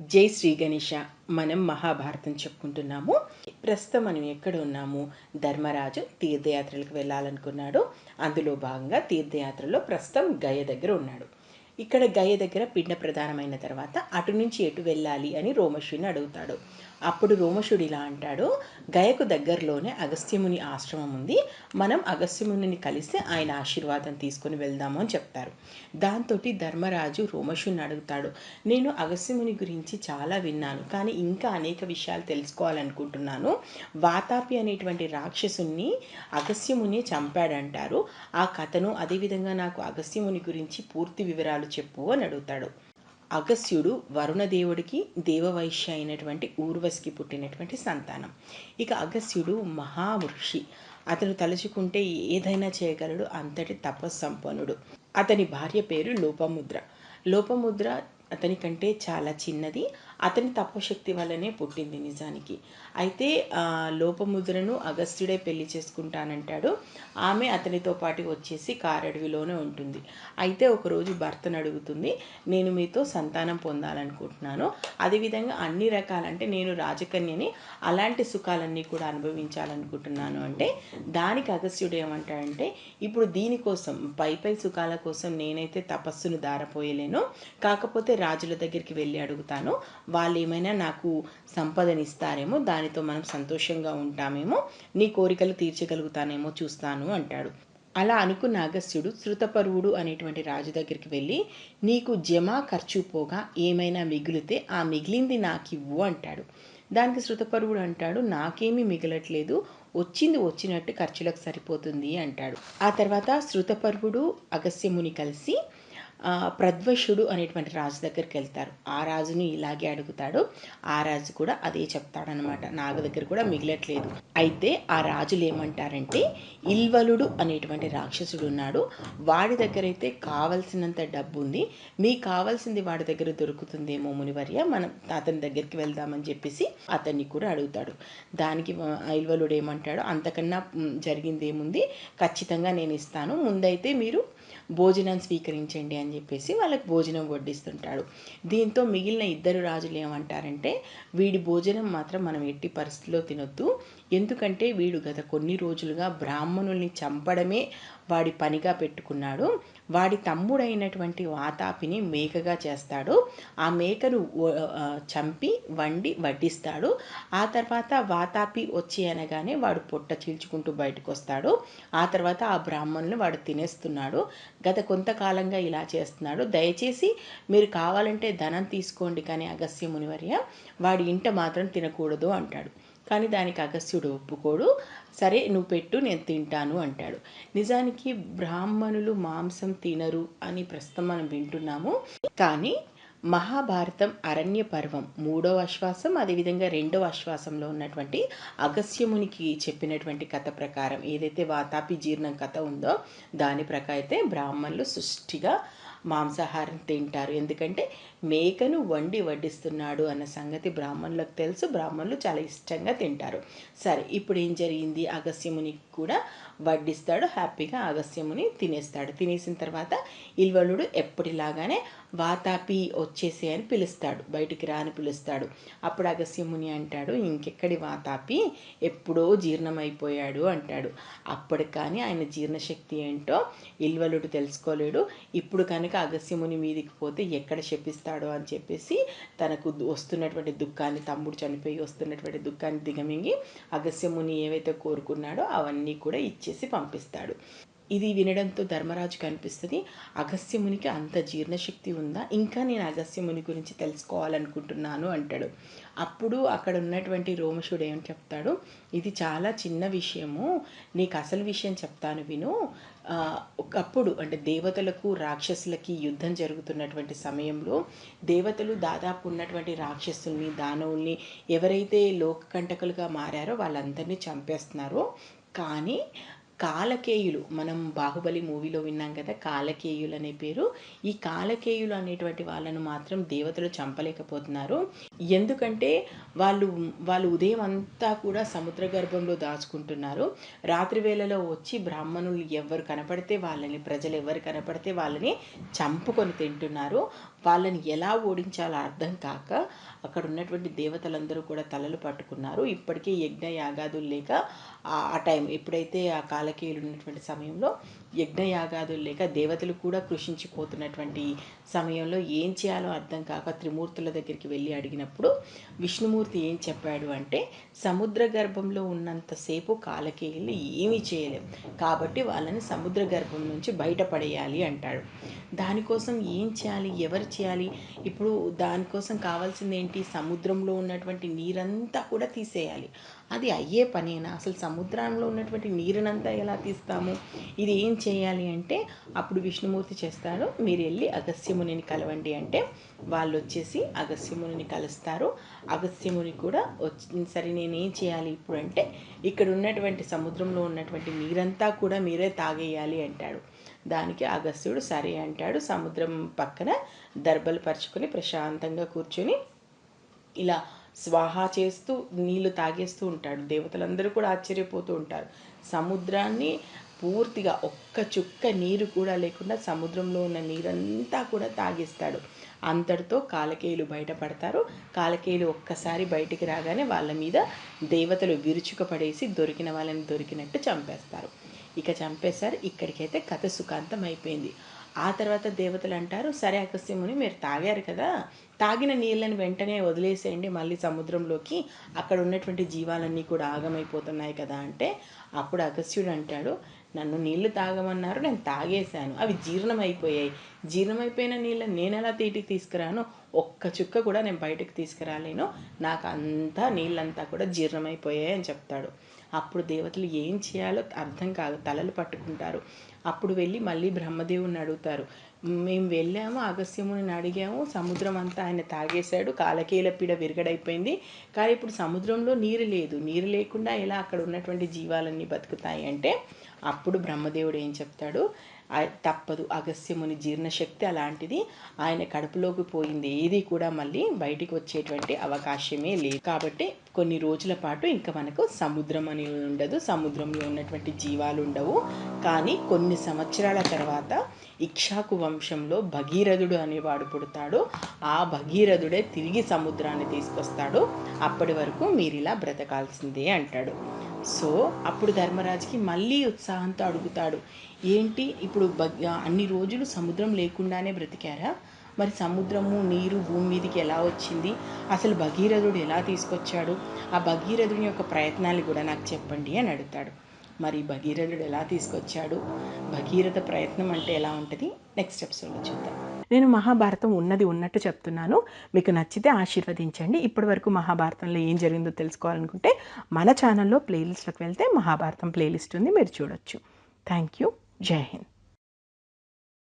జై శ్రీ గణేష మనం మహాభారతం చెప్పుకుంటున్నాము. ప్రస్తుతం మనం ఎక్కడ ఉన్నాము? ధర్మరాజు తీర్థయాత్రలకు వెళ్ళాలనుకున్నాడు. అందులో భాగంగా తీర్థయాత్రలో ప్రస్తుతం గయ దగ్గర ఉన్నాడు. ఇక్కడ గయ దగ్గర పిండ ప్రధానమైన తర్వాత అటు నుంచి ఎటు వెళ్ళాలి అని రోమశుని అడుగుతాడు. అప్పుడు రోమశుడు ఇలా అంటాడు గయకు దగ్గరలోనే అగస్త్యముని ఆశ్రమం ఉంది. మనం అగస్త్యమునిని కలిసి ఆయన ఆశీర్వాదం తీసుకొని వెళ్దాము అని చెప్తారు. దాంతో ధర్మరాజు రోమశుని అడుగుతాడు నేను అగస్త్యముని గురించి చాలా విన్నాను కానీ ఇంకా అనేక విషయాలు తెలుసుకోవాలనుకుంటున్నాను. వాతాపి అనేటువంటి రాక్షసుని అగస్త్యముని చంపాడంటారు. ఆ కథను అదేవిధంగా నాకు అగస్త్యముని గురించి పూర్తి వివరాలు చెప్పు అని అడుగుతాడు. అగస్త్యుడు వరుణదేవుడికి దేవవైశ్య అయినటువంటి ఊర్వశికి పుట్టినటువంటి సంతానం. ఇక అగస్త్యుడు మహామృషి అతను తలుచుకుంటే ఏదైనా చేయగలడు అంతటి తపస్సంపన్నుడు. అతని భార్య పేరు లోపముద్ర. లోపముద్ర అతని కంటే చాలా చిన్నది అతని తపశక్తి వల్లనే పుట్టింది నిజానికి. అయితే లోపముద్రను అగస్త్యుడే పెళ్ళి చేసుకుంటానంటాడు. ఆమె అతనితో పాటు వచ్చేసి కారడవిలోనే ఉంటుంది. అయితే ఒకరోజు భర్తను అడుగుతుంది నేను మీతో సంతానం పొందాలనుకుంటున్నాను. అదేవిధంగా అన్ని రకాలంటే నేను రాజకన్యని అలాంటి సుఖాలన్నీ కూడా అనుభవించాలనుకుంటున్నాను. అంటే దానికి అగస్త్యుడు ఏమంటాడంటే ఇప్పుడు దీనికోసం పై పై సుఖాల కోసం నేనైతే తపస్సును దారపోయలేను. కాకపోతే రాజుల దగ్గరికి వెళ్ళి అడుగుతాను. వాళ్ళు ఏమైనా నాకు సంపదనిస్తారేమో దానితో మనం సంతోషంగా ఉంటామేమో నీ కోరికలు తీర్చగలుగుతానేమో చూస్తాను అంటాడు. అలా అనుకున్న అగస్త్యుడు శృతపరువుడు అనేటువంటి రాజు దగ్గరికి వెళ్ళి నీకు జమా ఖర్చు పోగా ఏమైనా మిగిలితే ఆ మిగిలింది నాకివ్వు అంటాడు. దానికి శృతపరువుడు అంటాడు నాకేమీ మిగలట్లేదు వచ్చింది వచ్చినట్టు ఖర్చులకు సరిపోతుంది అంటాడు. ఆ తర్వాత శృతపరువుడు అగస్త్యముని కలిసి ప్రద్వశుడు అనేటువంటి రాజు దగ్గరికి వెళ్తారు. ఆ రాజుని ఇలాగే అడుగుతాడు. ఆ రాజు కూడా అదే చెప్తాడనమాట నాగ దగ్గర కూడా మిగిలట్లేదు. అయితే ఆ రాజులు ఏమంటారంటే ఇల్వలుడు అనేటువంటి రాక్షసుడు ఉన్నాడు. వాడి దగ్గర అయితే కావలసినంత డబ్బు ఉంది మీకు కావాల్సింది వాడి దగ్గర దొరుకుతుందేమో మునివర్య మనం అతని దగ్గరికి వెళ్దామని చెప్పేసి అతన్ని కూడా అడుగుతాడు. దానికి ఇల్వలుడు ఏమంటాడు అంతకన్నా జరిగింది ఏముంది ఖచ్చితంగా నేను ఇస్తాను. ముందైతే మీరు భోజనం స్వీకరించండి అని చెప్పేసి వాళ్ళకి భోజనం వడ్డిస్తుంటాడు. దీంతో మిగిలిన ఇద్దరు రాజులు ఏమంటారంటే వీడి భోజనం మాత్రం మనం ఎట్టి పరిస్థితిలో తినొద్దు. ఎందుకంటే వీడు గత కొన్ని రోజులుగా బ్రాహ్మణుల్ని చంపడమే వాడి పనిగా పెట్టుకున్నాడు. వాడి తమ్ముడైనటువంటి వాతాపిని మేకగా చేస్తాడు. ఆ మేకను చంపి వండి వడ్డిస్తాడు. ఆ తర్వాత వాతాపి వచ్చి అనగానే వాడు పొట్ట చీల్చుకుంటూ బయటకు వస్తాడు ఆ తర్వాత ఆ బ్రాహ్మణుని వాడు తినేస్తున్నాడు. గత కొంతకాలంగా ఇలా చేస్తున్నాడు. దయచేసి మీరు కావాలంటే ధనం తీసుకోండి కానీ అగస్త్య మునివర్య వాడి ఇంట మాత్రం తినకూడదు అంటాడు. కానీ దానికి అగస్త్యుడు ఒప్పుకోడు. సరే నువ్వు పెట్టు నేను తింటాను అంటాడు. నిజానికి బ్రాహ్మణులు మాంసం తినరు అని ప్రస్తుతం మనం వింటున్నాము. కానీ మహాభారతం అరణ్య పర్వం మూడవ అశ్వాసం అదేవిధంగా రెండవ అశ్వాసంలో ఉన్నటువంటి అగస్యమునికి చెప్పినటువంటి కథ ప్రకారం ఏదైతే వాతాపి జీర్ణం కథ ఉందో దాని ప్రకారం అయితే బ్రాహ్మణులు సృష్టిగా మాంసాహారం తింటారు. ఎందుకంటే మేకను వండి వడ్డిస్తున్నాడు అన్న సంగతి బ్రాహ్మణులకు తెలుసు. బ్రాహ్మణులు చాలా ఇష్టంగా తింటారు. సరే ఇప్పుడు ఏం జరిగింది? అగస్యముని కూడా వడ్డిస్తాడు. హ్యాపీగా అగస్యముని తినేస్తాడు. తినేసిన తర్వాత ఇల్వలుడు ఎప్పటిలాగానే వాతాపి వచ్చేసి అని పిలుస్తాడు. బయటికి రాని పిలుస్తాడు. అప్పుడు అగస్యముని అంటాడు ఇంకెక్కడి వాతాపి? ఎప్పుడో జీర్ణమైపోయాడు అంటాడు. అప్పటి కానీ ఆయన జీర్ణశక్తి ఏంటో ఇల్వలుడు తెలుసుకోలేడు. ఇప్పుడు కనుక అగస్యముని మీదికి పోతే ఎక్కడ శపిస్తాడో అని చెప్పేసి తనకు వస్తున్నటువంటి దుఃఖాన్ని తమ్ముడు చనిపోయి వస్తున్నటువంటి దుఃఖాన్ని దిగమింగి అగస్యముని ఏవైతే కోరుకున్నాడో అవన్నీ కూడా ఇచ్చేసి పంపిస్తాడు. ఇది వినడంతో ధర్మరాజు కనిపిస్తుంది. అగస్యమునికి అంత జీర్ణశక్తి ఉందా? ఇంకా నేను అగస్యముని గురించి తెలుసుకోవాలనుకుంటున్నాను అంటాడు. అప్పుడు అక్కడ ఉన్నటువంటి రోమశుడు ఏమని చెప్తాడు? ఇది చాలా చిన్న విషయము. నీకు అసలు విషయం చెప్తాను విను. ఒకప్పుడు అంటే దేవతలకు రాక్షసులకి యుద్ధం జరుగుతున్నటువంటి సమయంలో దేవతలు దాదాపు ఉన్నటువంటి రాక్షసుల్ని దానవుల్ని ఎవరైతే లోకకంటకులుగా మారారో వాళ్ళందరినీ చంపేస్తున్నారో. కానీ కాలకేయులు. మనం బాహుబలి మూవీలో విన్నాం కదా కాలకేయులు అనే పేరు. ఈ కాలకేయులు అనేటువంటి వాళ్ళను మాత్రం దేవతలు చంపలేకపోతున్నారు. ఎందుకంటే వాళ్ళు వాళ్ళు ఉదయం అంతా కూడా సముద్ర గర్భంలో దాచుకుంటున్నారు. రాత్రి వేళలో వచ్చి బ్రాహ్మణులు ఎవరు కనపడితే వాళ్ళని ప్రజలు ఎవరు కనపడితే వాళ్ళని చంపుకొని తింటున్నారు. వాళ్ళని ఎలా ఓడించాలో అర్థం కాక అక్కడ ఉన్నటువంటి దేవతలందరూ కూడా తలలు పట్టుకున్నారు. ఇప్పటికే యజ్ఞ యాగాదులు లేక ఆ- టైం ఎప్పుడైతే ఆ కాలకీయులు ఉన్నటువంటి సమయంలో యజ్ఞయాగాదులు లేక దేవతలు కూడా కృషించిపోతున్నటువంటి సమయంలో ఏం చేయాలో అర్థం కాక త్రిమూర్తుల దగ్గరికి వెళ్ళి అడిగినప్పుడు విష్ణుమూర్తి ఏం చెప్పాడు అంటే సముద్ర గర్భంలో ఉన్నంతసేపు కాలకేయులు ఏమీ చేయలేం. కాబట్టి వాళ్ళని సముద్ర గర్భం నుంచి బయటపడేయాలి అంటాడు. దానికోసం ఏం చేయాలి? ఎవరు చేయాలి? ఇప్పుడు దానికోసం కావాల్సింది ఏంటి సముద్రంలో ఉన్నటువంటి నీరంతా కూడా తీసేయాలి. అది అయ్యే పనేనా? అసలు సముద్రంలో ఉన్నటువంటి నీరునంతా ఎలా తీస్తాము? ఇది ఏం చేయాలి అంటే అప్పుడు విష్ణుమూర్తి చేస్తాడు మీరు వెళ్ళి అగస్యమునిని కలవండి అంటే వాళ్ళు వచ్చేసి అగస్యమునిని కలుస్తారు. అగస్యముని కూడా వచ్చి సరే నేను ఏం చేయాలి ఇప్పుడు అంటే ఇక్కడ ఉన్నటువంటి సముద్రంలో ఉన్నటువంటి నీరంతా కూడా మీరే తాగేయాలి అంటాడు. దానికి అగస్త్యుడు సరే అంటాడు. సముద్రం పక్కన దర్బలు పరుచుకొని ప్రశాంతంగా కూర్చొని ఇలా స్వాహా చేస్తూ నీళ్ళు తాగేస్తూ ఉంటాడు. దేవతలందరూ కూడా ఆశ్చర్యపోతూ ఉంటారు. సముద్రాన్ని పూర్తిగా ఒక్క చుక్క నీరు కూడా లేకుండా సముద్రంలో ఉన్న నీరంతా కూడా తాగేస్తాడు. అంతటితో కాలకేయులు బయటపడతారు. కాలకేయులు ఒక్కసారి బయటికి రాగానే వాళ్ళ మీద దేవతలు విరుచుకపడేసి దొరికిన వాళ్ళని దొరికినట్టు చంపేస్తారు. ఇక చంపేశారు. ఇక్కడికైతే కథ సుఖాంతం అయిపోయింది. ఆ తర్వాత దేవతలు అంటారు సరే అగస్త్యముని మీరు తాగారు కదా. తాగిన నీళ్ళని వెంటనే వదిలేసేయండి. మళ్ళీ సముద్రంలోకి అక్కడ ఉన్నటువంటి జీవాలన్నీ కూడా ఆగమైపోతున్నాయి కదా అంటే అప్పుడు అగస్త్యుడు అంటాడు నన్ను నీళ్ళు తాగమన్నారు నేను తాగేశాను. అవి జీర్ణమైపోయాయి. జీర్ణమైపోయిన నీళ్ళని నేను ఎలా తీటికి తీసుకురాను? ఒక్క చుక్క కూడా నేను బయటకు తీసుకురాలేను. నాకు అంతా నీళ్ళంతా కూడా జీర్ణమైపోయాయి అని చెప్తాడు. అప్పుడు దేవతలు ఏం చేయాలో అర్థం కాదు తలలు పట్టుకుంటారు. అప్పుడు వెళ్ళి మళ్ళీ బ్రహ్మదేవుని అడుగుతారు. మేము వెళ్ళాము అగస్యముని అడిగాము సముద్రం అంతా ఆయన తాగేశాడు కాలకేల పీడ విరగడైపోయింది. కానీ ఇప్పుడు సముద్రంలో నీరు లేదు. నీరు లేకుండా ఎలా అక్కడ ఉన్నటువంటి జీవాలన్నీ బతుకుతాయి అంటే అప్పుడు బ్రహ్మదేవుడు ఏం చెప్తాడు? తప్పదు. అగస్యముని జీర్ణశక్తి అలాంటిది ఆయన కడుపులోకి పోయింది. ఏది కూడా మళ్ళీ బయటికి వచ్చేటువంటి అవకాశమే లేదు. కాబట్టి కొన్ని రోజుల పాటు ఇంకా మనకు సముద్రం అని ఉండదు. సముద్రంలో ఉన్నటువంటి జీవాలు ఉండవు. కానీ కొన్ని సంవత్సరాల తర్వాత ఇక్షాకు వంశంలో భగీరథుడు అనేవాడు పుడతాడు. ఆ భగీరథుడే తిరిగి సముద్రాన్ని తీసుకొస్తాడు. అప్పటి వరకు మీరు ఇలా బ్రతకాల్సిందే అంటాడు. సో అప్పుడు ధర్మరాజుకి మళ్ళీ ఉత్సాహంతో అడుగుతాడు ఏంటి? ఇప్పుడు అన్ని రోజులు సముద్రం లేకుండానే బ్రతికారా? మరి సముద్రము నీరు భూమి మీదకి ఎలా వచ్చింది? అసలు భగీరథుడు ఎలా తీసుకొచ్చాడు? ఆ భగీరథుని యొక్క ప్రయత్నాలు కూడా నాకు చెప్పండి అని అడుగుతాడు. మరి భగీరథుడు ఎలా తీసుకొచ్చాడు? భగీరథ ప్రయత్నం అంటే ఎలా ఉంటుంది? నెక్స్ట్ ఎపిసోడ్లో చూద్దాం. నేను మహాభారతం ఉన్నది ఉన్నట్టు చెప్తున్నాను. మీకు నచ్చితే ఆశీర్వదించండి. ఇప్పటి వరకు మహాభారతంలో ఏం జరిగిందో తెలుసుకోవాలనుకుంటే మన ఛానల్లో ప్లేలిస్ట్లోకి వెళ్తే మహాభారతం ప్లేలిస్ట్ ఉంది. మీరు చూడొచ్చు. Thank you. జై హింద్.